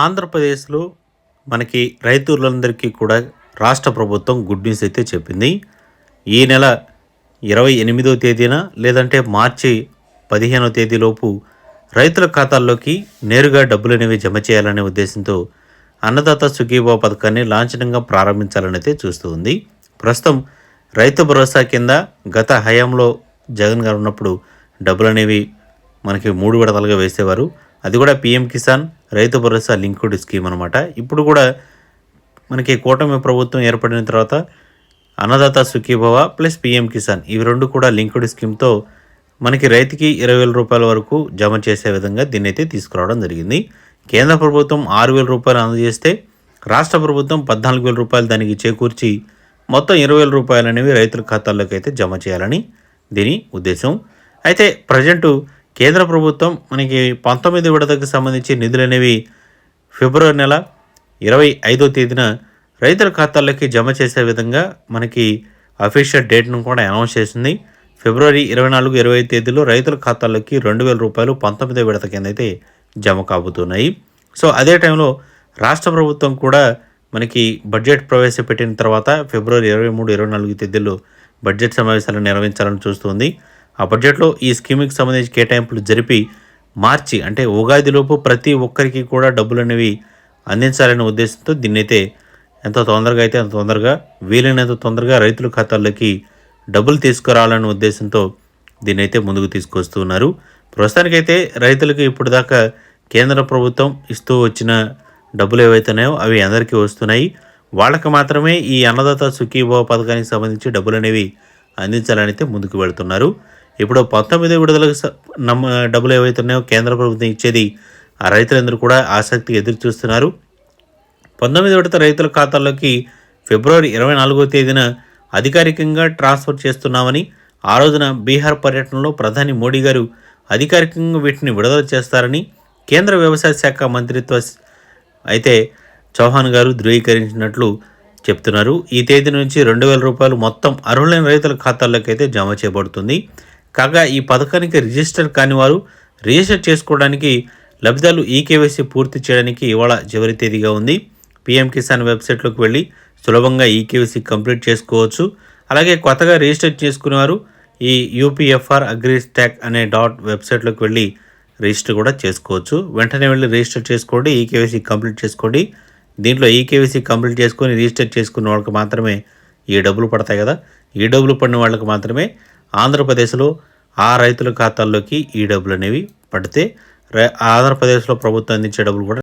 ఆంధ్రప్రదేశ్లో మనకి రైతులందరికీ కూడా రాష్ట్ర ప్రభుత్వం గుడ్ న్యూస్ అయితే చెప్పింది. ఈ నెల ఇరవై ఎనిమిదో తేదీన లేదంటే మార్చి పదిహేనో తేదీలోపు రైతుల ఖాతాల్లోకి నేరుగా డబ్బులు అనేవి జమ చేయాలనే ఉద్దేశంతో అన్నదాత సుఖీభావ పథకాన్ని లాంఛనంగా ప్రారంభించాలని అయితే చూస్తూ ఉంది. ప్రస్తుతం రైతు భరోసా కింద గత హయాంలో జగన్ గారు ఉన్నప్పుడు డబ్బులు అనేవి మనకి మూడు విడతలుగా వేసేవారు. అది కూడా PM Kisan Rythu Bharosa linked scheme అనమాట ఇప్పుడు కూడా మనకి కూటమి ప్రభుత్వం ఏర్పడిన తర్వాత అన్నదాత సుఖీభవ ప్లస్ పిఎం కిసాన్ ఇవి రెండు కూడా లింక్డ్ స్కీమ్తో మనకి రైతుకి ఇరవై వేల రూపాయల వరకు జమ చేసే విధంగా దీన్ని అయితే తీసుకురావడం జరిగింది. కేంద్ర ప్రభుత్వం ఆరు వేల రూపాయలు అందజేస్తే రాష్ట్ర ప్రభుత్వం పద్నాలుగు వేల రూపాయలు దానికి చేకూర్చి మొత్తం ఇరవై వేల రూపాయలు అనేవి రైతుల ఖాతాల్లోకి అయితే జమ చేయాలని దీని ఉద్దేశం. అయితే ప్రజెంటు కేంద్ర ప్రభుత్వం మనకి పంతొమ్మిది విడతకు సంబంధించి నిధులు అనేవి ఫిబ్రవరి నెల ఇరవై ఐదో తేదీన రైతుల ఖాతాల్లోకి జమ చేసే విధంగా మనకి అఫీషియల్ డేట్ను కూడా అనౌన్స్ చేసింది. ఫిబ్రవరి ఇరవై నాలుగు ఇరవై ఐదు తేదీలో రైతుల ఖాతాల్లోకి రెండు వేల రూపాయలు పంతొమ్మిదో విడత కింద అయితే జమ కాబోతున్నాయి. సో అదే టైంలో రాష్ట్ర ప్రభుత్వం కూడా మనకి బడ్జెట్ ప్రవేశపెట్టిన తర్వాత ఫిబ్రవరి ఇరవై మూడు ఇరవై నాలుగు తేదీల్లో బడ్జెట్ సమావేశాలను నిర్వహించాలని చూస్తుంది. ఆ బడ్జెట్లో ఈ స్కీమ్కి సంబంధించి కేటాయింపులు జరిపి మార్చి అంటే ఉగాదిలోపు ప్రతి ఒక్కరికి కూడా డబ్బులు అనేవి అందించాలనే ఉద్దేశంతో దీన్నైతే ఎంత తొందరగా అయితే అంత తొందరగా వీలైనంత తొందరగా రైతుల ఖాతాల్లోకి డబ్బులు తీసుకురావాలనే ఉద్దేశంతో దీన్నైతే ముందుకు తీసుకొస్తున్నారు ప్రస్తుతానికైతే రైతులకు ఇప్పుడు దాకా కేంద్ర ప్రభుత్వం ఇస్తూ వచ్చిన డబ్బులు ఏవైతున్నాయో అవి అందరికీ వస్తున్నాయి. వాళ్ళకి మాత్రమే ఈ అన్నదాత సుఖీభావ పథకానికి సంబంధించి డబ్బులు అనేవి అందించాలని అయితే ముందుకు వెళుతున్నారు. ఇప్పుడు పంతొమ్మిది విడుదలకు నమ్మ డబ్బులు ఏవైతున్నాయో కేంద్ర ప్రభుత్వం ఇచ్చేది ఆ రైతులందరూ కూడా ఆసక్తి ఎదురు చూస్తున్నారు. పంతొమ్మిది విడత రైతుల ఖాతాల్లోకి ఫిబ్రవరి ఇరవై నాలుగో తేదీన అధికారికంగా ట్రాన్స్ఫర్ చేస్తున్నామని ఆ రోజున బీహార్ పర్యటనలో ప్రధాని మోడీ గారు అధికారికంగా వీటిని విడుదల చేస్తారని కేంద్ర వ్యవసాయ శాఖ మంత్రిత్వ అయితే చౌహాన్ గారు ధృవీకరించినట్లు చెప్తున్నారు. ఈ తేదీ నుంచి రెండు వేల రూపాయలు మొత్తం అర్హులైన రైతుల ఖాతాల్లోకి అయితే జమ చేయబడుతుంది. కాగా ఈ పథకానికి రిజిస్టర్ కాని వారు రిజిస్టర్ చేసుకోవడానికి లబ్ధిదారులు ఈ కేవైసీ పూర్తి చేయడానికి ఇవాళ చివరి తేదీగా ఉంది. పీఎం కిసాన్ వెబ్సైట్లోకి వెళ్ళి సులభంగా ఈ కేవైసీ కంప్లీట్ చేసుకోవచ్చు. అలాగే కొత్తగా రిజిస్టర్ చేసుకునేవారు ఈ యూపీఎఫ్ఆర్ అగ్రి స్టాక్ అనే డాట్ వెబ్సైట్లోకి వెళ్ళి రిజిస్టర్ కూడా చేసుకోవచ్చు. వెంటనే వెళ్ళి రిజిస్టర్ చేసుకోండి ఈ కేవైసీ కంప్లీట్ చేసుకోండి. దీంట్లో ఈ కేవైసీ కంప్లీట్ చేసుకొని రిజిస్టర్ చేసుకున్న వాళ్ళకి మాత్రమే ఈ డబ్బులు పడతాయి కదా. ఈ డబ్బులు పడిన వాళ్ళకి మాత్రమే ఆంధ్రప్రదేశ్లో ఆ రైతుల ఖాతాల్లోకి ఈ డబ్బులు అనేవి పడితే ఆంధ్రప్రదేశ్లో ప్రభుత్వం అందించే డబ్బులు కూడా